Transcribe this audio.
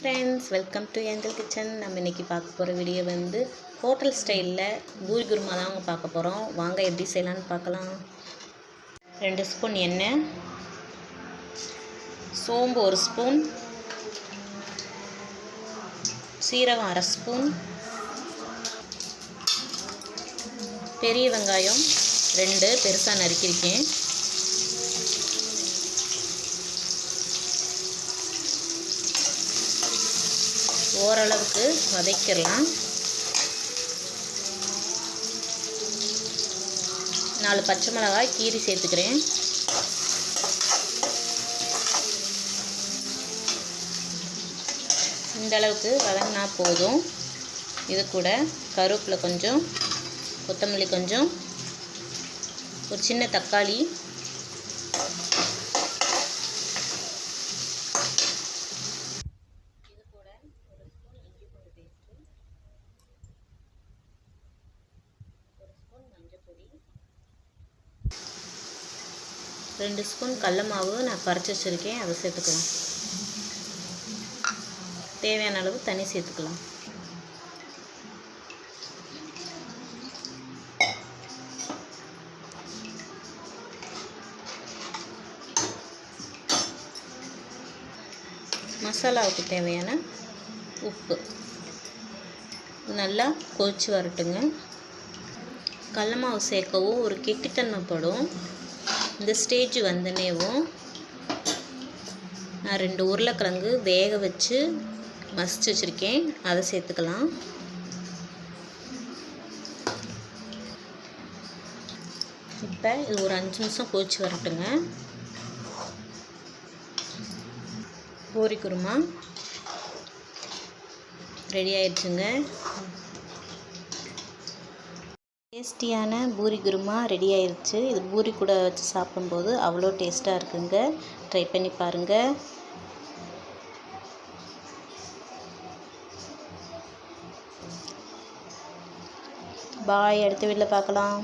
Friends welcome to Angel Kitchen நம்ம இன்றைக்கி பார்க்க போகிற வீடியோ வந்து ஹோட்டல் ஸ்டைலில் பூரி குருமா தான் அவங்க பார்க்க போகிறோம் வாங்க எப்படி செய்யலான்னு பார்க்கலாம். ரெண்டு ஸ்பூன் எண்ணெய் சோம்பு ஒரு ஸ்பூன் சீரகம் அரை ஸ்பூன் பெரிய வெங்காயம் ரெண்டு பெருசாக நறுக்கியிருக்கேன். ஓரளவுக்கு வதக்கிடலாம். நாலு பச்சை மிளகாய் கீரி சேர்த்துக்கிறேன். இந்தளவுக்கு வதங்கினா போதும். இது கூட கருவேப்பில் கொஞ்சம் கொத்தமல்லி கொஞ்சம் ஒரு சின்ன தக்காளி இது கூட ஒரு ஸ்பூன் இஞ்சி பூண்டு பேஸ்ட்டு ஒரு ஸ்பூன் மஞ்சள் பொடி ரெண்டு ஸ்பூன் கடல மாவு நான் பறிச்சு வச்சுருக்கேன். அதை சேர்த்துக்கலாம். தேவையான அளவு தண்ணி சேர்த்துக்கலாம். மசாலாவுக்கு தேவையான உப்பு. நல்லா கொதிச்சு வரட்டுங்க. கடல மாவு சேர்க்கவும் ஒரு கெட்டித்தன்மைப்படும். இந்த ஸ்டேஜ் வந்தனேவும் நான் ரெண்டு உருளைக்கிழங்கு வேக வச்சு மசிச்சு வச்சுருக்கேன். அதை சேர்த்துக்கலாம். இப்போ இது ஒரு அஞ்சு நிமிஷம் கொதிச்சு வரட்டுங்க. பூரி குருமா. ரெடி ஆயிடுச்சுங்க. டேஸ்டியான பூரி குருமா ரெடி ஆயிடுச்சு இது பூரி கூட வச்சு சாப்பிடும்போது அவ்வளோ டேஸ்ட்டாக இருக்குங்க. ட்ரை பண்ணி பாருங்கள் பாய் அடுத்த வீட்டில் பார்க்கலாம்.